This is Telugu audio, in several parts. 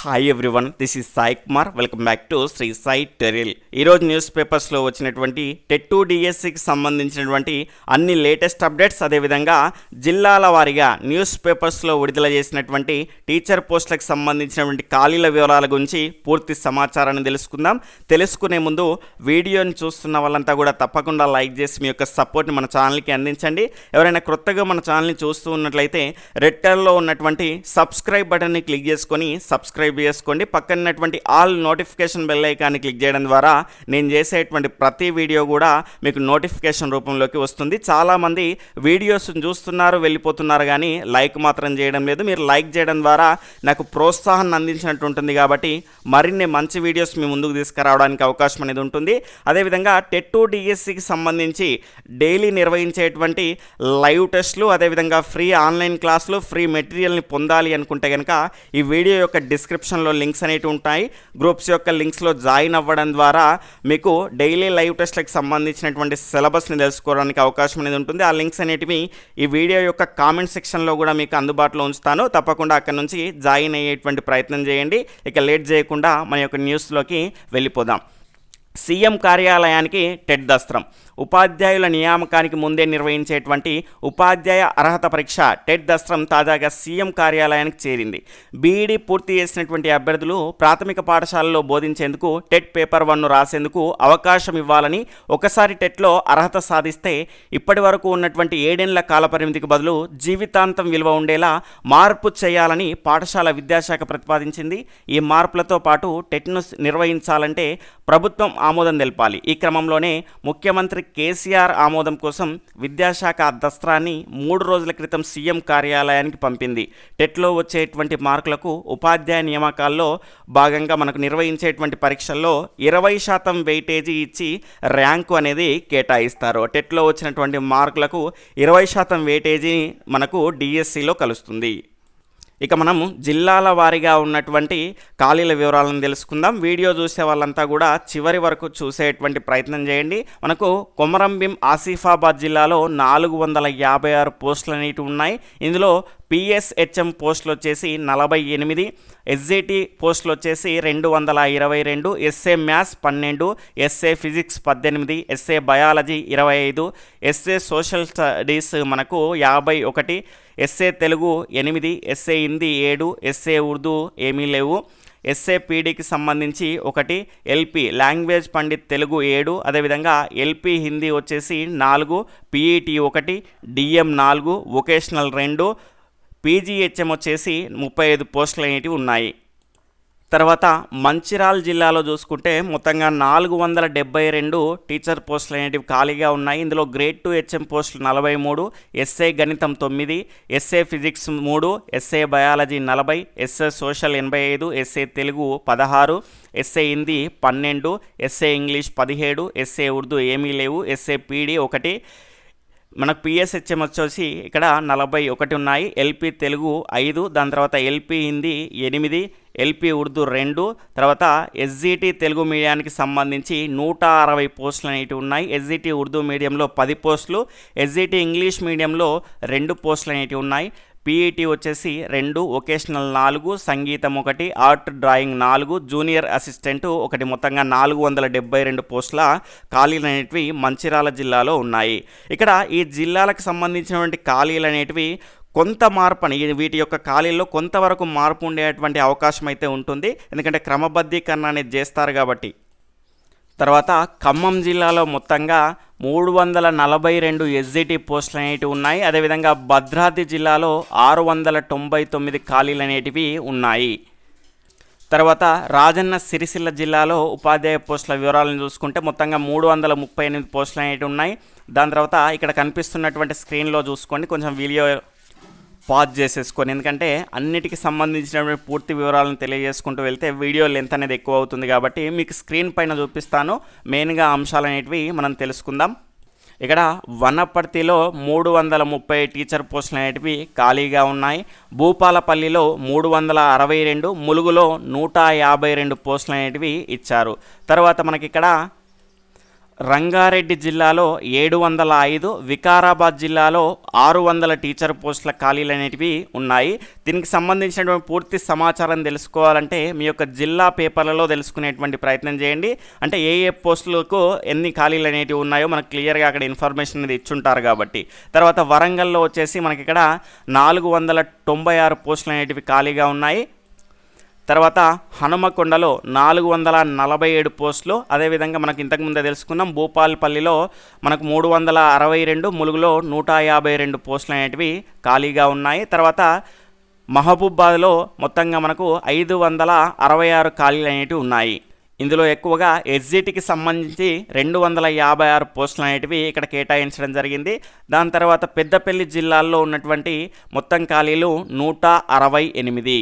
Hi everyone this is Sai Kumar welcome back to Shri Sai టెరిల్ ఈరోజు న్యూస్ పేపర్స్లో వచ్చినటువంటి టెట్టు డిఎస్సికి సంబంధించినటువంటి అన్ని లేటెస్ట్ అప్డేట్స్ అదేవిధంగా జిల్లాల వారీగా న్యూస్ పేపర్స్లో విడుదల చేసినటువంటి టీచర్ పోస్టులకు సంబంధించినటువంటి ఖాళీల వివరాల గురించి పూర్తి సమాచారాన్ని తెలుసుకుందాం. తెలుసుకునే ముందు వీడియోని చూస్తున్న వాళ్ళంతా కూడా తప్పకుండా లైక్ చేసి మీ యొక్క సపోర్ట్ని మన ఛానల్కి అందించండి. ఎవరైనా క్రొత్తగా మన ఛానల్ని చూస్తూ ఉన్నట్లయితే రెట్టర్లో ఉన్నటువంటి సబ్స్క్రైబ్ బటన్ని క్లిక్ చేసుకొని సబ్స్క్రైబ్ చేసుకోండి. పక్కనటువంటి ఆల్ నోటిఫికేషన్ బెల్ ఐకాన్ని క్లిక్ చేయడం ద్వారా నేను చేసేటువంటి ప్రతి వీడియో కూడా మీకు నోటిఫికేషన్ రూపంలోకి వస్తుంది. చాలామంది వీడియోస్ చూస్తున్నారు వెళ్ళిపోతున్నారు కానీ లైక్ మాత్రం చేయడం లేదు. మీరు లైక్ చేయడం ద్వారా నాకు ప్రోత్సాహాన్ని అందించినట్టు ఉంటుంది కాబట్టి మరిన్ని మంచి వీడియోస్ మీ ముందుకు తీసుకురావడానికి అవకాశం అనేది ఉంటుంది. అదేవిధంగా టెట్ టు డిఎస్సికి సంబంధించి డైలీ నిర్వహించేటువంటి లైవ్ టెస్ట్లు అదేవిధంగా ఫ్రీ ఆన్లైన్ క్లాసులు ఫ్రీ మెటీరియల్ని పొందాలి అనుకుంటే కనుక ఈ వీడియో యొక్క డిస్క్రిప్షన్లో లింక్స్ అనేవి ఉంటాయి. గ్రూప్స్ యొక్క లింక్స్లో జాయిన్ అవ్వడం ద్వారా మీకు డైలీ లైవ్ టెస్ట్లకు సంబంధించినటువంటి సిలబస్ని తెలుసుకోవడానికి అవకాశం అనేది ఉంటుంది. ఆ లింక్స్ అనేటివి ఈ వీడియో యొక్క కామెంట్ సెక్షన్లో కూడా మీకు అందుబాటులో ఉంచుతాను. తప్పకుండా అక్కడ నుంచి జాయిన్ అయ్యేటువంటి ప్రయత్నం చేయండి. ఇక లేట్ చేయకుండా మన యొక్క న్యూస్లోకి వెళ్ళిపోదాం. సీఎం కార్యాలయానికి టెట్ దస్త్రం ఉపాధ్యాయుల నియామకానికి ముందే నిర్వహించేటువంటి ఉపాధ్యాయ అర్హత పరీక్ష టెట్ దస్త్రం తాజాగా సీఎం కార్యాలయానికి చేరింది. బీఈడీ పూర్తి చేసినటువంటి అభ్యర్థులు ప్రాథమిక పాఠశాలలో బోధించేందుకు టెట్ పేపర్ వన్ను రాసేందుకు అవకాశం ఇవ్వాలని ఒకసారి టెట్లో అర్హత సాధిస్తే ఇప్పటి వరకు ఉన్నటువంటి ఏడేళ్ళ కాలపరిమితికి బదులు జీవితాంతం విలువ ఉండేలా మార్పు చేయాలని పాఠశాల విద్యాశాఖ ప్రతిపాదించింది. ఈ మార్పులతో పాటు టెట్ను నిర్వహించాలంటే ప్రభుత్వం ఆమోదం తెలపాలి. ఈ క్రమంలోనే ముఖ్యమంత్రి కేసీఆర్ ఆమోదం కోసం విద్యాశాఖ ఆ దస్త్రాన్ని మూడు రోజుల క్రితం సీఎం కార్యాలయానికి పంపింది. టెట్లో వచ్చేటువంటి మార్కులకు ఉపాధ్యాయ నియామకాల్లో భాగంగా మనకు నిర్వహించేటువంటి పరీక్షల్లో ఇరవై శాతం వెయిటేజీ ఇచ్చి ర్యాంకు అనేది కేటాయిస్తారు. టెట్లో వచ్చినటువంటి మార్కులకు ఇరవై శాతం వెయిటేజీ మనకు డిఎస్సిలో కలుస్తుంది. ఇక మనము జిల్లాల వారీగా ఉన్నటువంటి ఖాళీల వివరాలను తెలుసుకుందాం. వీడియో చూసే వాళ్ళంతా కూడా చివరి వరకు చూసేటువంటి ప్రయత్నం చేయండి. మనకు కొమరంభీం ఆసిఫాబాద్ జిల్లాలో నాలుగు వందల యాభై ఆరు పోస్టులు అనేవి ఉన్నాయి. ఇందులో పిఎస్హెచ్ఎం పోస్టులు వచ్చేసి నలభై ఎనిమిది ఎస్జీటీ పోస్టులు వచ్చేసి రెండు వందల ఇరవై రెండు ఎస్ఏ మ్యాథ్స్ పన్నెండు ఎస్ఏ ఫిజిక్స్ పద్దెనిమిది ఎస్ఏ బయాలజీ ఇరవై ఐదు ఎస్ఏ సోషల్ స్టడీస్ మనకు యాభై ఒకటి ఎస్ఏ తెలుగు ఎనిమిది ఎస్ఏ హిందీ ఏడు ఎస్ఏ ఉర్దూ ఏమీ లేవు. ఎస్ఏ పీడీకి సంబంధించి ఒకటి ఎల్పి లాంగ్వేజ్ పండిత్ తెలుగు ఏడు అదేవిధంగా ఎల్పి హిందీ వచ్చేసి నాలుగు పీఈటీ ఒకటి డిఎం నాలుగు వొకేషనల్ రెండు పీజీహెచ్ఎం వచ్చేసి ముప్పై ఐదు పోస్టులు అనేటివి ఉన్నాయి. తర్వాత మంచిర్యాల జిల్లాలో చూసుకుంటే మొత్తంగా నాలుగు వందల డెబ్బై రెండు టీచర్ పోస్టులు అనేటివి ఖాళీగా ఉన్నాయి. ఇందులో గ్రేడ్ టూ హెచ్ఎం పోస్టులు నలభై మూడు ఎస్ఏ గణితం తొమ్మిది ఎస్ఏ ఫిజిక్స్ మూడు ఎస్ఏ బయాలజీ నలభై ఎస్ఏ సోషల్ ఎనభై ఐదు ఎస్ఏ తెలుగు పదహారు ఎస్ఏ హిందీ పన్నెండు ఎస్ఏ ఇంగ్లీష్ పదిహేడు ఎస్ఏ ఉర్దూ ఏమీ లేవు ఎస్ఏ పీడీ ఒకటి మనకు పిఎస్హెచ్ఎం వచ్చేసి ఇక్కడ నలభై ఒకటి ఉన్నాయి. ఎల్పి తెలుగు ఐదు దాని తర్వాత ఎల్పి హిందీ ఎనిమిది ఎల్పి ఉర్దూ రెండు తర్వాత ఎస్జిటి తెలుగు మీడియానికి సంబంధించి నూట అరవై పోస్టులు అనేటివి ఉన్నాయి. ఎస్జిటి ఉర్దూ మీడియంలో పది పోస్టులు ఎస్జిటి ఇంగ్లీష్ మీడియంలో రెండు పోస్టులు అనేటివి ఉన్నాయి. పీఈటీ వచ్చేసి రెండు వొకేషనల్ నాలుగు సంగీతం ఒకటి ఆర్ట్ డ్రాయింగ్ నాలుగు జూనియర్ అసిస్టెంట్ ఒకటి మొత్తంగా నాలుగు వందల డెబ్బై రెండు పోస్టుల ఖాళీలు అనేటివి మంచిర్యాల జిల్లాలో ఉన్నాయి. ఇక్కడ ఈ జిల్లాలకు సంబంధించినటువంటి ఖాళీలు అనేటివి కొంత మార్పుని వీటి యొక్క ఖాళీల్లో కొంతవరకు మార్పు ఉండేటువంటి అవకాశం అయితే ఉంటుంది. ఎందుకంటే క్రమబద్ధీకరణ అనేది చేస్తారు కాబట్టి. తర్వాత ఖమ్మం జిల్లాలో మొత్తంగా మూడు వందల నలభై రెండు ఎస్జిటి పోస్టులు అనేటివి ఉన్నాయి. అదేవిధంగా భద్రాద్రి జిల్లాలో ఆరు వందల తొంభై తొమ్మిది ఖాళీలు అనేటివి ఉన్నాయి. తర్వాత రాజన్న సిరిసిల్ల జిల్లాలో ఉపాధ్యాయ పోస్టుల వివరాలను చూసుకుంటే మొత్తంగా మూడు వందల ముప్పై ఎనిమిది పోస్టులు అనేవి ఉన్నాయి. దాని తర్వాత ఇక్కడ కనిపిస్తున్నటువంటి స్క్రీన్లో చూసుకోండి. కొంచెం వీడియో పాజ్ చేసేసుకొని ఎందుకంటే అన్నిటికి సంబంధించినటువంటి పూర్తి వివరాలను తెలియజేసుకుంటూ వెళ్తే వీడియో లెంత్ అనేది ఎక్కువ అవుతుంది కాబట్టి మీకు స్క్రీన్ పైన చూపిస్తాను. మెయిన్గా అంశాలు అనేటివి మనం తెలుసుకుందాం. ఇక్కడ వనపర్తిలో మూడు వందల ముప్పై టీచర్ పోస్టులు అనేటివి ఖాళీగా ఉన్నాయి. భూపాలపల్లిలో మూడు వందల అరవై రెండు ములుగులో నూట యాభై రెండు పోస్టులు అనేటివి ఇచ్చారు. తర్వాత మనకి ఇక్కడ రంగారెడ్డి జిల్లాలో ఏడు వందల ఐదు వికారాబాద్ జిల్లాలో ఆరు వందల టీచర్ పోస్టుల ఖాళీలు అనేటివి ఉన్నాయి. దీనికి సంబంధించినటువంటి పూర్తి సమాచారం తెలుసుకోవాలంటే మీ యొక్క జిల్లా పేపర్లలో తెలుసుకునేటువంటి ప్రయత్నం చేయండి. అంటే ఏ ఏ పోస్టులకు ఎన్ని ఖాళీలు అనేటివి ఉన్నాయో మనకు క్లియర్గా అక్కడ ఇన్ఫర్మేషన్ అనేది ఇచ్చుంటారు కాబట్టి. తర్వాత వరంగల్లో వచ్చేసి మనకి ఇక్కడ నాలుగు వందల తొంభై ఆరు పోస్టులు అనేటివి ఖాళీగా ఉన్నాయి. తర్వాత హనుమకొండలో నాలుగు వందల నలభై ఏడు పోస్టులు. అదేవిధంగా మనకు ఇంతకుముందే తెలుసుకున్నాం భూపాల్పల్లిలో మనకు మూడు వందల అరవై రెండు ములుగులో నూట యాభై రెండు పోస్టులు అనేటివి ఖాళీగా ఉన్నాయి. తర్వాత మహబూబాద్లో మొత్తంగా మనకు ఐదు వందల అరవై ఆరు ఖాళీలు అనేటివి ఉన్నాయి. ఇందులో ఎక్కువగా ఎస్జిటికి సంబంధించి రెండు వందల యాభై ఆరు పోస్టులు అనేటివి ఇక్కడ కేటాయించడం జరిగింది. దాని తర్వాత పెద్దపల్లి జిల్లాల్లో ఉన్నటువంటి మొత్తం ఖాళీలు నూట అరవై ఎనిమిది.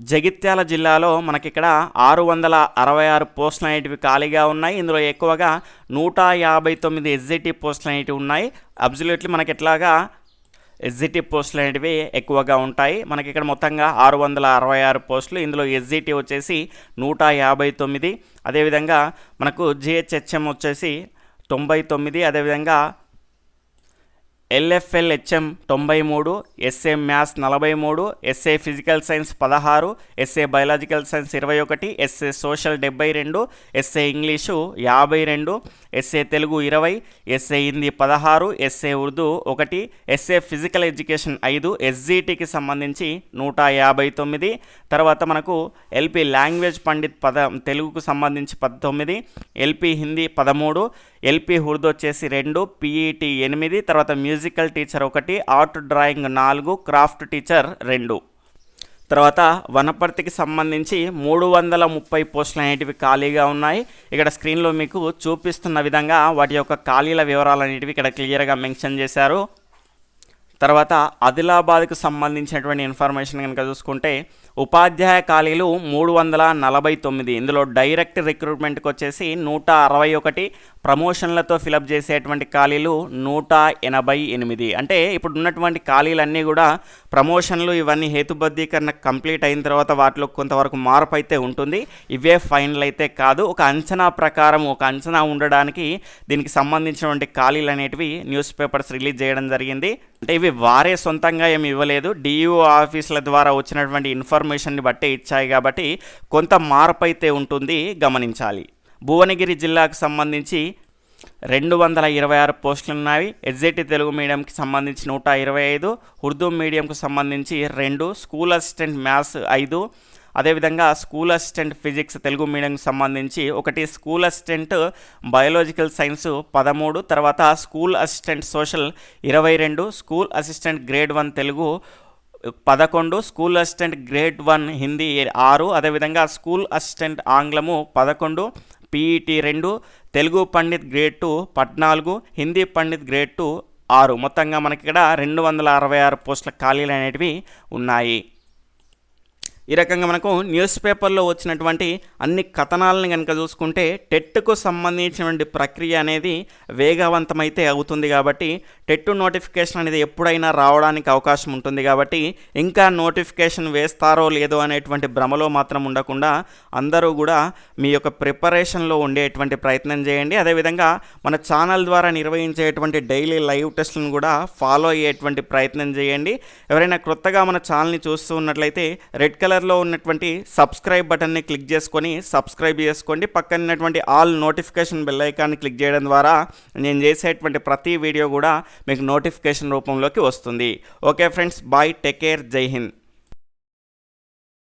జగిత్యాల జిల్లాలో మనకిక్కడ ఆరు వందల అరవై ఆరు పోస్టులు అనేటివి ఖాళీగా ఉన్నాయి. ఇందులో ఎక్కువగా నూట యాభై తొమ్మిది ఎస్జిటి పోస్టులు అనేటివి ఉన్నాయి. అబ్జల్యూట్లీ మనకి ఎట్లాగా ఎస్జిటి పోస్టులు అనేటివి ఎక్కువగా ఉంటాయి. మనకి ఇక్కడ మొత్తంగా ఆరు వందల అరవై ఆరు పోస్టులు. ఇందులో ఎస్జిటి వచ్చేసి నూట యాభై తొమ్మిది. అదేవిధంగా మనకు జిహెచ్హెచ్ఎం వచ్చేసి తొంభై తొమ్మిది. అదేవిధంగా ఎల్ఎఫ్ఎల్ హెచ్ఎం తొంభై మూడు ఎస్ఏ మ్యాథ్స్ నలభై మూడు ఎస్ఏ ఫిజికల్ సైన్స్ పదహారు ఎస్ఏ బయాలజికల్ సైన్స్ ఇరవై ఒకటి ఎస్ఏ సోషల్ డెబ్బై రెండు ఎస్ఏ ఇంగ్లీషు యాభై రెండు ఎస్ఏ తెలుగు ఇరవై ఎస్ఏ హిందీ పదహారు ఎస్ఏ ఉర్దూ ఒకటి ఎస్ఏ ఫిజికల్ ఎడ్యుకేషన్ ఐదు ఎస్జీటీకి సంబంధించి నూట యాభై తొమ్మిది తర్వాత మనకు ఎల్పి లాంగ్వేజ్ పండిత్ పద తెలుగుకు సంబంధించి పద్దొమ్మిది ఎల్పి హిందీ పదమూడు ఎల్పి ఉర్దూ వచ్చేసి రెండు పీఈటీ ఎనిమిది తర్వాత మ్యూజికల్ టీచర్ ఒకటి ఆర్ట్ డ్రాయింగ్ నాలుగు క్రాఫ్ట్ టీచర్ రెండు. తర్వాత వనపర్తికి సంబంధించి మూడు వందల ముప్పై పోస్టులు అనేటివి ఖాళీగా ఉన్నాయి. ఇక్కడ స్క్రీన్లో మీకు చూపిస్తున్న విధంగా వాటి యొక్క ఖాళీల వివరాలు అనేటివి ఇక్కడ క్లియర్గా మెన్షన్ చేశారు. తర్వాత ఆదిలాబాద్కు సంబంధించినటువంటి ఇన్ఫర్మేషన్ కనుక చూసుకుంటే ఉపాధ్యాయ ఖాళీలు మూడు వందల నలభై తొమ్మిది. ఇందులో డైరెక్ట్ రిక్రూట్మెంట్కి వచ్చేసి నూట అరవై ఒకటి ప్రమోషన్లతో ఫిలప్ చేసేటువంటి ఖాళీలు నూట ఎనభై ఎనిమిది. అంటే ఇప్పుడు ఉన్నటువంటి ఖాళీలన్నీ కూడా ప్రమోషన్లు ఇవన్నీ హేతుబద్ధీకరణ కంప్లీట్ అయిన తర్వాత వాటిలో కొంతవరకు మార్పు అయితే ఉంటుంది. ఇవే ఫైనల్ అయితే కాదు. ఒక అంచనా ప్రకారం ఒక అంచనా ఉండడానికి దీనికి సంబంధించినటువంటి ఖాళీలు అనేటివి న్యూస్ పేపర్స్ రిలీజ్ చేయడం జరిగింది. అంటే ఇవి వారే సొంతంగా ఏమి ఇవ్వలేదు. డిఈఓ ఆఫీసుల ద్వారా వచ్చినటువంటి ఇన్ఫర్మేషన్ని బట్టే ఇచ్చాయి కాబట్టి కొంత మార్పు అయితే ఉంటుంది గమనించాలి. భువనగిరి జిల్లాకు సంబంధించి రెండు వందల ఇరవై ఆరు పోస్టులు ఉన్నాయి ఎస్జేటి తెలుగు మీడియంకి సంబంధించి నూట ఇరవై ఐదు ఉర్దూ మీడియంకు సంబంధించి రెండు స్కూల్ అసిస్టెంట్ మ్యాథ్స్ ఐదు. అదేవిధంగా స్కూల్ అసిస్టెంట్ ఫిజిక్స్ తెలుగు మీడియంకి సంబంధించి ఒకటి స్కూల్ అసిస్టెంట్ బయోలాజికల్ సైన్స్ పదమూడు తర్వాత స్కూల్ అసిస్టెంట్ సోషల్ ఇరవై రెండు school assistant grade one Telugu పదకొండు school assistant grade one Hindi ఆరు అదేవిధంగా స్కూల్ అసిస్టెంట్ ఆంగ్లము పదకొండు పీఈటీ రెండు తెలుగు పండిత్ గ్రేడ్ టూ పద్నాలుగు హిందీ పండిత్ గ్రేడ్ టూ ఆరు. మొత్తంగా మనకి ఇక్కడ రెండు వందల అరవై ఆరు పోస్టుల ఖాళీలు అనేటివి ఉన్నాయి. ఈ రకంగా మనకు న్యూస్ పేపర్లో వచ్చినటువంటి అన్ని కథనాలను కనుక చూసుకుంటే టెట్కు సంబంధించినటువంటి ప్రక్రియ అనేది వేగవంతమైతే అవుతుంది కాబట్టి టెట్ నోటిఫికేషన్ అనేది ఎప్పుడైనా రావడానికి అవకాశం ఉంటుంది కాబట్టి ఇంకా నోటిఫికేషన్ వేస్తారో లేదో అనేటువంటి భ్రమలో మాత్రం ఉండకుండా అందరూ కూడా మీ యొక్క ప్రిపరేషన్లో ఉండేటువంటి ప్రయత్నం చేయండి. అదేవిధంగా మన ఛానల్ ద్వారా నిర్వహించేటువంటి డైలీ లైవ్ టెస్ట్లను కూడా ఫాలో అయ్యేటువంటి ప్రయత్నం చేయండి. ఎవరైనా క్రొత్తగా మన ఛానల్ని చూస్తూ ఉన్నట్లయితే రెడ్ కలర్ కలర్లో ఉన్నటువంటి సబ్స్క్రైబ్ బటన్ని క్లిక్ చేసుకొని సబ్స్క్రైబ్ చేసుకోండి. పక్కన ఉన్నటువంటి ఆల్ నోటిఫికేషన్ బెల్ ఐకాన్ని క్లిక్ చేయడం ద్వారా నేను చేసేటువంటి ప్రతి వీడియో కూడా మీకు నోటిఫికేషన్ రూపంలోకి వస్తుంది. Okay friends bye take care Jai Hind